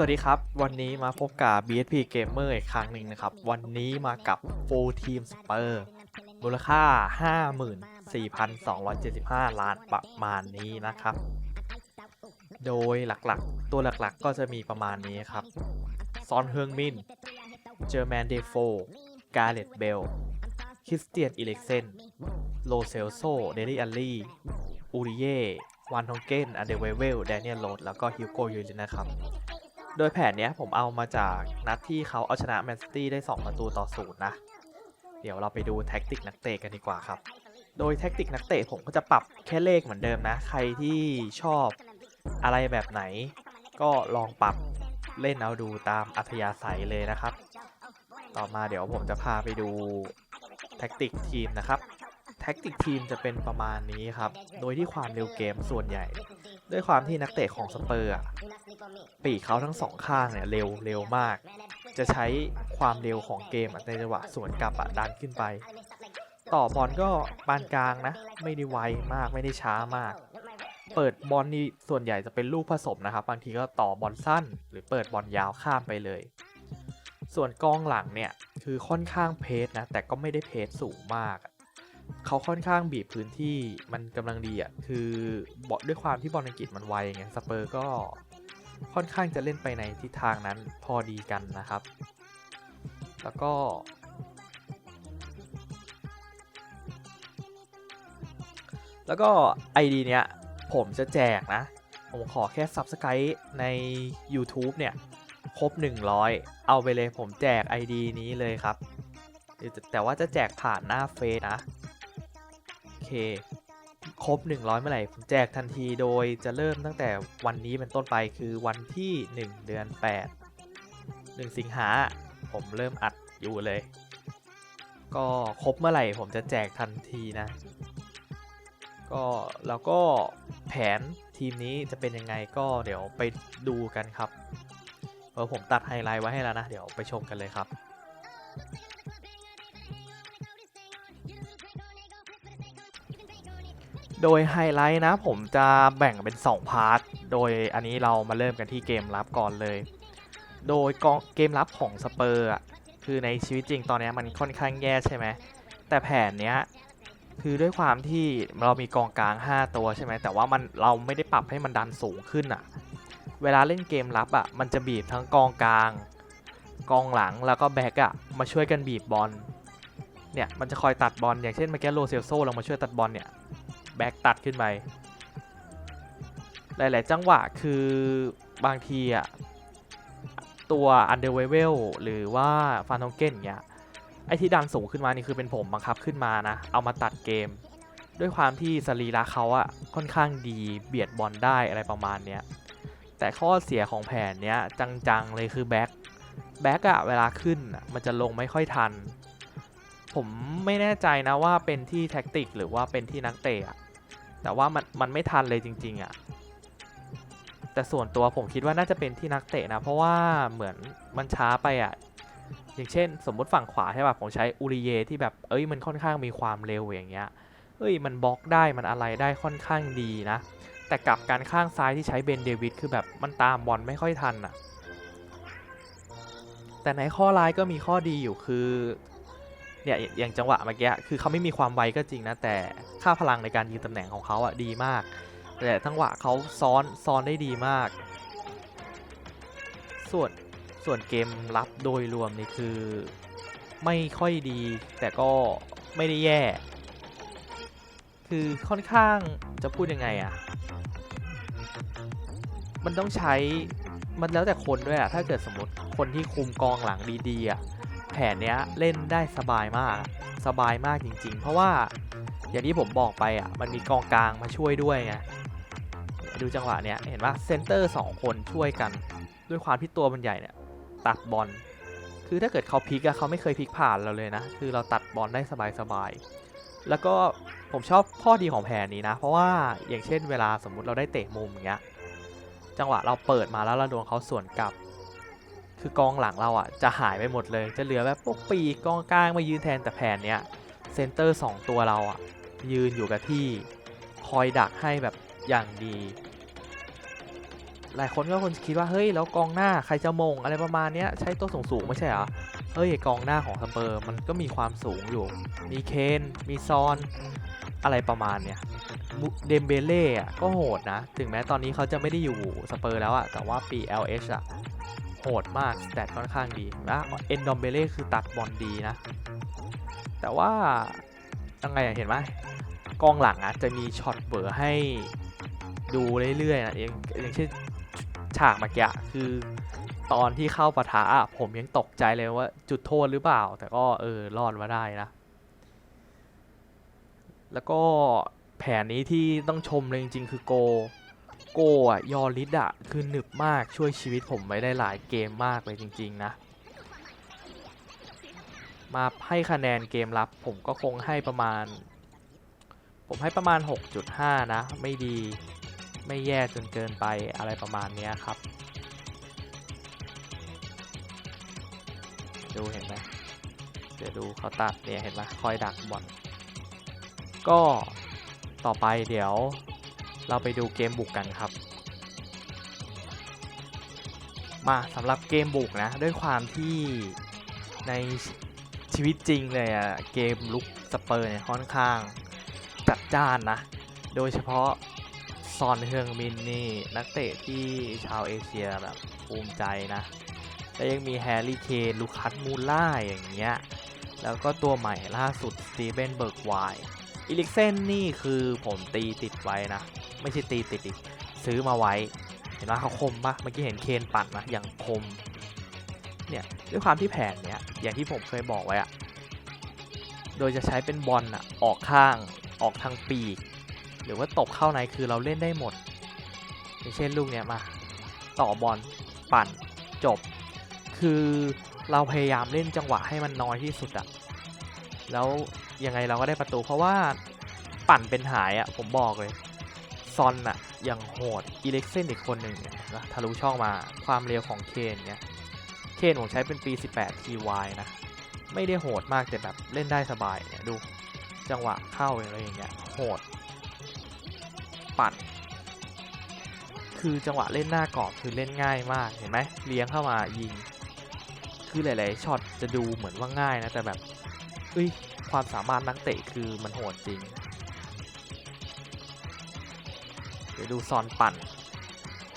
สวัสดีครับ วันนี้มาพบกับ BSP Gamer อีกครั้งหนึ่งนะครับ วันนี้มากับ Full Team Spur มูลค่า 54,275 ล้านประมาณนี้นะครับ โดยหลักๆ ตัวหลักๆก็จะมีประมาณนี้ครับ ซอนเฮิงมิน เจอร์แมนเดโฟ กาเลตเบล คริสเตียนอิเล็กเซน โลเซลโซ เดลี่อัลลี่ อูริเย่วันทองเกนอันเดเวเวล แดเนียลโรดแล้วก็ฮิวโกยูรินะครับ โดยแผนเนี้ยผมเอามาจากนัดที่เขาเอาชนะแมนซิตี้ได้ 2 ประตูต่อศูนย์นะ เดี๋ยวเราไปดูแท็กติกนักเตะกันดีกว่าครับ โดยแท็กติกนักเตะผมก็จะปรับแค่เลขเหมือนเดิมนะ ใครที่ชอบอะไรแบบไหน ก็ลองปรับเล่นเอาดูตามอัธยาศัยเลยนะครับ ต่อมาเดี๋ยวผมจะพาไปดูแท็กติกทีมนะครับ แท็กติกทีมจะเป็นประมาณนี้ครับ โดยที่ความเร็วเกมส่วนใหญ่ ด้วยความที่นักเตะของสเปอร์ปีกเขาทั้งสองข้างเนี่ยเร็วเร็วมาก จะใช้ความเร็วของเกมในจังหวะสวนกลับอะดันขึ้นไป ต่อบอลก็ปานกลางนะ ไม่ได้ไวมากไม่ได้ช้ามาก เปิดบอลนี่ส่วนใหญ่จะเป็นลูกผสมนะครับ บางทีก็ต่อบอลสั้น หรือเปิดบอลยาวข้ามไปเลย ส่วนกองหลังเนี่ยคือค่อนข้างเพสนะแต่ก็ไม่ได้เพสสูงมาก เขาค่อนข้างบีบพื้นที่มันกำลังดีอะคือบอลด้วยความที่บอลอังกฤษมันไวไงสเปอร์ก็ค่อนข้างจะเล่นไปในทิศทางนั้นพอดีกันนะครับ แล้วก็แล้วก็ ID เนี้ยผมจะแจกนะ ผมขอแค่ Subscribe ใน YouTube เนี่ย ครบ 100 เอาไปเลยผมแจก ID นี้เลยครับ แต่ว่าจะแจกผ่านหน้าเฟซนะ เคครบ 100 เมื่อไหร่ผมแจกทันทีโดยจะเริ่มตั้งแต่วันนี้เป็นต้นไปคือวันที่ 1 เดือน 8 1 สิงหาผมเริ่มอัดอยู่เลย ก็ครบเมื่อไหร่ผมจะแจกทันทีนะ ก็แล้วก็แผนทีมนี้จะเป็นยังไงก็เดี๋ยวไปดูกันครับเออผมตัดไฮไลท์ไว้ให้แล้วนะ เดี๋ยวไปชมกันเลยครับ โดยไฮไลท์นะผมจะแบ่งเป็น 2 พาร์ท โดยอันนี้เรามาเริ่มกันที่เกมรับก่อนเลย โดยกองเกมรับของสเปอร์อะคือในชีวิตจริงตอนนี้มันค่อนข้างแย่ใช่ไหม แต่แผนเนี้ยคือด้วยความที่เรามีกองกลาง 5 ตัวใช่ไหม แต่ว่ามันเราไม่ได้ปรับให้มันดันสูงขึ้นอะ เวลาเล่นเกมรับอะ มันจะบีบทั้งกองกลาง กองหลังแล้วก็แบ็กอะ มาช่วยกันบีบบอล เนี่ยมันจะคอยตัดบอลอย่างเช่นเมื่อกี้โรเซลโซลงมาช่วยตัดบอลเนี่ย แบ็กตัดขึ้นไปหลาย ๆ จังหวะคือบางทีอะตัวอันเดอร์เวเวลหรือว่าฟานทองเก้นเงี้ยไอที่ดันสูงขึ้นมานี่คือเป็นผมบังคับขึ้นมานะ เอามาตัดเกม ด้วยความที่สรีระเขาอะค่อนข้างดีเบียดบอลได้อะไรประมาณเนี้ยแต่ข้อเสียของแผนเนี้ยจัง ๆ เลยคือแบ็กแบ็กอะเวลาขึ้นมันจะลงไม่ค่อยทัน ผมไม่แน่ใจนะว่าเป็นที่แท็กติกหรือว่าเป็นที่นักเตะ แต่ว่ามันมันไม่ทันเลยจริง ๆอะแต่ส่วนตัวผมคิดว่าน่าจะเป็นที่นักเตะนะ เพราะว่าเหมือนมันช้าไปอะอย่างเช่น สมมติฝั่งขวาใช่ป่ะผมใช้อูริเยที่แบบเอ้ยมันค่อนข้างมีความเร็วอย่างเงี้ยเอ้ยมันบล็อกได้มันอะไรได้ค่อนข้างดีนะ แต่กลับการข้างซ้ายที่ใช้เบนเดวิดคือแบบมันตามบอลไม่ค่อยทันอะแต่ในข้อร้ายก็มีข้อดีอยู่คือ เนี่ยอย่างจังหวะเมื่อกี้คือเขาไม่มีความไวก็จริงนะ แต่ค่าพลังในการยืนตำแหน่งของเขาอะดีมาก แต่จังหวะเขาซ้อนซ้อนได้ดีมาก ส่วนส่วนเกมรับโดยรวมนี่คือไม่ค่อยดี แต่ก็ไม่ได้แย่ คือค่อนข้างจะพูดยังไงอะมันต้องใช้มันแล้วแต่คนด้วยอะถ้าเกิดสมมติคนที่คุมกองหลังดีๆอะ นเนี้ยเล่นได้สบายมาก สบายมากจริง ๆ เพราะว่าอย่างที่ผมบอกไปอะมันมีกองกลางมาช่วยด้วยไงดูจังหวะเนี้ยเห็นปะเซนเตอร์สองคนช่วยกัน ด้วยความที่ตัวมันใหญ่เนี่ยตัดบอลคือถ้าเกิดเขาพลิกอะเขาไม่เคยพลิกผ่านเราเลยนะ คือเราตัดบอลได้สบายๆ แล้วก็ผมชอบข้อดีของแผนนี้นะ เพราะว่าอย่างเช่นเวลาสมมุติเราได้เตะมุมอย่างเงี้ย จังหวะเราเปิดมาแล้วเราโดนเขาสวนกลับ คือกองหลังเราอะจะหายไปหมดเลย จะเหลือแบบพวกปีกกองกลางมายืนแทนแต่แผนเนี้ยเซนเตอร์สองตัวเราอะยืนอยู่กับที่คอยดักให้แบบอย่างดี หลายคนก็คนคิดว่าเฮ้ยแล้วกองหน้าใครจะมงอะไรประมาณเนี้ยใช้ตัวสูงสูงไม่ใช่เหรอเฮ้ยกองหน้าของสเปอร์มันก็มีความสูงอยู่ มีเคนมีซอนอะไรประมาณเนี้ย เดมเบเล่ก็โหดนะ ถึงแม้ตอนนี้เขาจะไม่ได้อยู่สเปอร์แล้วอะแต่ว่าปี LH อะโหดมากสแตทค่อนข้างดีนะเอนดอมเบเล่คือตัดบอลดีนะ แต่ว่ายังไงเห็นไหมกองหลังอะจะมีช็อตเบอร์ให้ดูเรื่อยๆนะอย่างอย่างเช่นฉากเมื่อกี้คือตอนที่เข้าปะทะอะผมยังตกใจเลยว่าจุดโทษหรือเปล่า แต่ก็เออรอดมาได้นะ แล้วก็ แผนนี้ที่ต้องชมเลยจริงๆ คือโก โกอะยอริสอะคือหนึบมากช่วยชีวิตผมไว้ได้หลายเกมมากเลยจริง ๆ นะ มาให้คะแนนเกมรับผมก็คงให้ประมาณ ผมให้ประมาณ 6.5 นะ ไม่ดีไม่แย่จนเกินไปอะไรประมาณนี้ครับ ดูเห็นไหมเดี๋ยวดูเขาตัดเนี่ยเห็นไหมคอยดักบอลก็ ต่อไปเดี๋ยวเราไปดูเกมบุกกันครับ มาสำหรับเกมบุกนะ ด้วยความที่ในชีวิตจริงเลยอะเกมลุกสเปอร์เนี่ยค่อนข้างจัดจ้านนะ โดยเฉพาะซอนเฮืองมินนี่ นักเตะที่ชาวเอเชียแบบภูมิใจนะ แล้วยังมีแฮร์รี่เคนลูคัสมูล่าอย่างเงี้ย แล้วก็ตัวใหม่ล่าสุดสตีเบนเบิร์กไว อิลิกเซนนี่คือผมตีติดไว้นะ ไม่ใช่ตีติดดิซื้อมาไว้ เห็นไหมเขาคมปะเมื่อกี้เห็นเคนปั่นนะอย่างคม เนี่ยด้วยความที่แผนเนี้ยอย่างที่ผมเคยบอกไว้อะโดยจะใช้เป็นบอลอะออกข้างออกทางปีก หรือว่าตบเข้าในคือเราเล่นได้หมด อย่างเช่นลูกเนี้ยมา ต่อบอลปั่นจบ คือเราพยายามเล่นจังหวะให้มันน้อยที่สุดอะ แล้วยังไงเราก็ได้ประตูเพราะว่าปั่นเป็นหายอะผมบอกเลยซอนอะอย่างโหดอีเล็กเซนอีกคนหนึ่งเนี่ยนะทะลุช่องมาความเร็วของเคนเนี่ยเคนผมใช้เป็นปี 18 TY นะ ไม่ได้โหดมากแต่แบบเล่นได้สบายเนี่ยดูจังหวะเข้าอะไรอย่างเงี้ยโหด ปั่นคือจังหวะเล่นหน้ากรอบคือเล่นง่ายมากเห็นไหมเลี้ยงเข้ามายิง คือหลายๆช็อตจะดูเหมือนว่าง่ายนะแต่แบบ เอ้ยความสามารถนักเตะคือมันโหดจริง เดี๋ยวดูซอนปั่น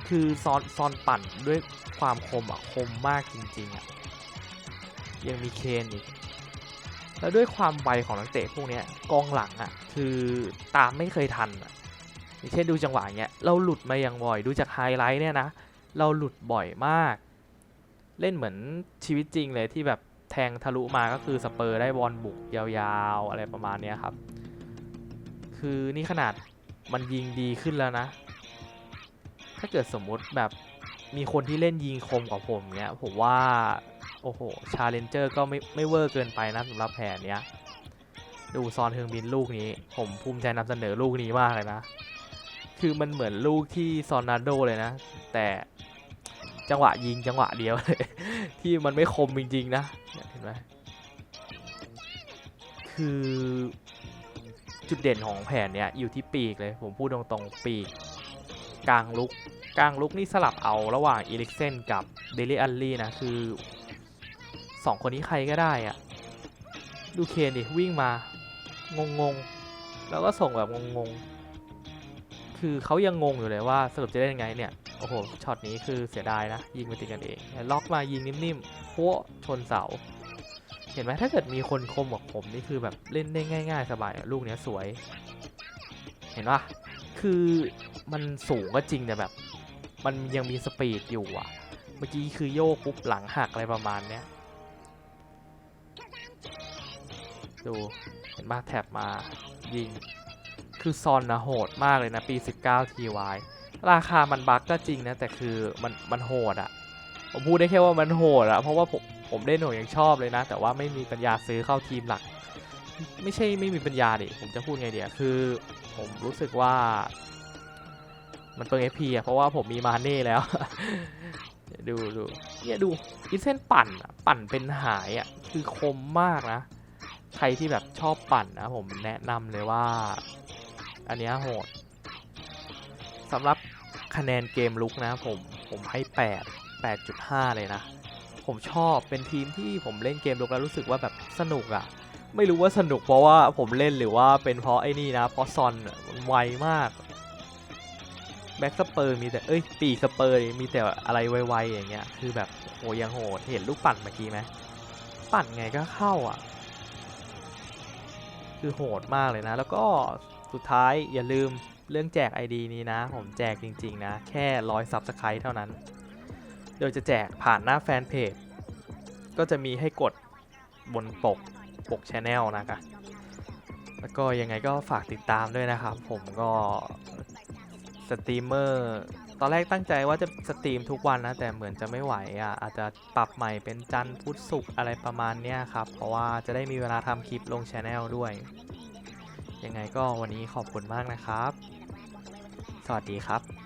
คือซอนซอนปั่นด้วยความคมอะคมมากจริงๆอะยังมีเคนอีก แล้วด้วยความไวของนักเตะพวกนี้กองหลังอะ คือตามไม่เคยทันอะอย่างเช่นดูจังหวะเงี้ยเราหลุดมาอย่างบ่อยดูจากไฮไลท์เนี่ยนะ เราหลุดบ่อยมาก เล่นเหมือนชีวิตจริงเลยที่แบบ แทงทะลุมาก็คือสเปอร์ได้บอลบุกยาวๆ อะไรประมาณนี้ครับ คือนี่ขนาดมันยิงดีขึ้นแล้วนะ ถ้าเกิดสมมุติแบบมีคนที่เล่นยิงคมกว่าผมเนี้ยผมว่า โอ้โห ชาเลนเจอร์ก็ไม่ไม่เวอร์เกินไปนะสำหรับแผนเนี้ย ดูซอนเฮืองบินลูกนี้ ผมภูมิใจนำเสนอลูกนี้มากเลยนะ คือมันเหมือนลูกที่ซอนนาโดเลยนะ แต่ จังหวะยิงจังหวะเดียวเลยที่มันไม่คมจริงๆนะเห็นไหมคือจุดเด่นของแผนเนี้ยอยู่ที่ปีกเลย ผมพูดตรงๆ ปีก กลางลุก กลางลุกนี่สลับเอาระหว่างอีลิกเซนกับเดลิอัลลี่นะ คือสองคนนี้ใครก็ได้อะดูเคนดิวิ่งมางงๆ แล้วก็ส่งแบบงงๆ คือเขายังงงอยู่เลยว่าสรุปจะได้ยังไงเนี่ย โอ้โห ช็อตนี้คือเสียดายนะ ยิงไปติดกันเอง ล็อกมายิงนิ่มๆพัวชนเสา เห็นไหมถ้าเกิดมีคนคมกว่าผมนี่คือแบบเล่นได้ง่าย ๆ สบาย ลูกเนี้ยสวย เห็นปะคือมันสูงก็จริงแต่แบบ มันยังมีสปีดอยู่อะ เมื่อกี้คือโยกปุ๊บหลังหักอะไรประมาณเนี้ย ดูเห็นปะแท็บมายิง คือซอนนะโหดมากเลยนะปี 19 TY ราคามันบั๊กก็จริงนะแต่คือมันมันโหดอะผมพูดได้แค่ว่ามันโหดอะเพราะว่าผมผมเล่นหนูยังชอบเลยนะ แต่ว่าไม่มีปัญญาซื้อเข้าทีมหลัก ไม่ใช่ไม่มีปัญญาดิผมจะพูดไงเดียคือ ผมรู้สึกว่า มันเปิง FP อะเพราะว่าผมมีมาเน่แล้ว ดูดูเนี่ยดูอินเส้นปั่นปั่นเป็นหายอะคือคมมากนะ ใครที่แบบชอบปั่นนะผมแนะนำเลยว่า อันเนี้ยโหดสำหรับ คะแนนเกมลุกนะผมผมให้ 8 8.5 เลยนะ ผมชอบเป็นทีมที่ผมเล่นเกมลุกแล้วรู้สึกว่าแบบสนุกอะ่ะ ไม่รู้ว่าสนุกเพราะว่าผมเล่นหรือว่าเป็นเพราะไอ้นี่นะ เพราะซอนอะมันไวมากแบ็กสเปอร์มีแต่เอ้ยปีกสเปอร์มีแต่อะไรไวๆอย่างเงี้ยคือแบบโหยังโหดเห็นลูกปั่นเมื่อกี้ไหมปั่นไงก็เข้าอะ คือโหดมากเลยนะ แล้วก็สุดท้ายอย่าลืม เรื่องแจก ID นี้นะ ผมแจกจริง ๆ นะ แค่ร้อยซับสไครต์เท่านั้น โดยจะแจกผ่านหน้าแฟนเพจ ก็จะมีให้กดบนปกปกชแนลนะคะแล้วก็ยังไงก็ฝากติดตามด้วยนะครับ ผมก็สตรีมเมอร์ตอนแรกตั้งใจว่าจะสตรีมทุกวันนะ แต่เหมือนจะไม่ไหวอะอาจจะปรับใหม่เป็นจันทร์พุธศุกร์อะไรประมาณเนี้ยครับ เพราะว่าจะได้มีเวลาทำคลิปลงชแนลด้วย ยังไงก็วันนี้ขอบคุณมากนะครับ วัสดีครับ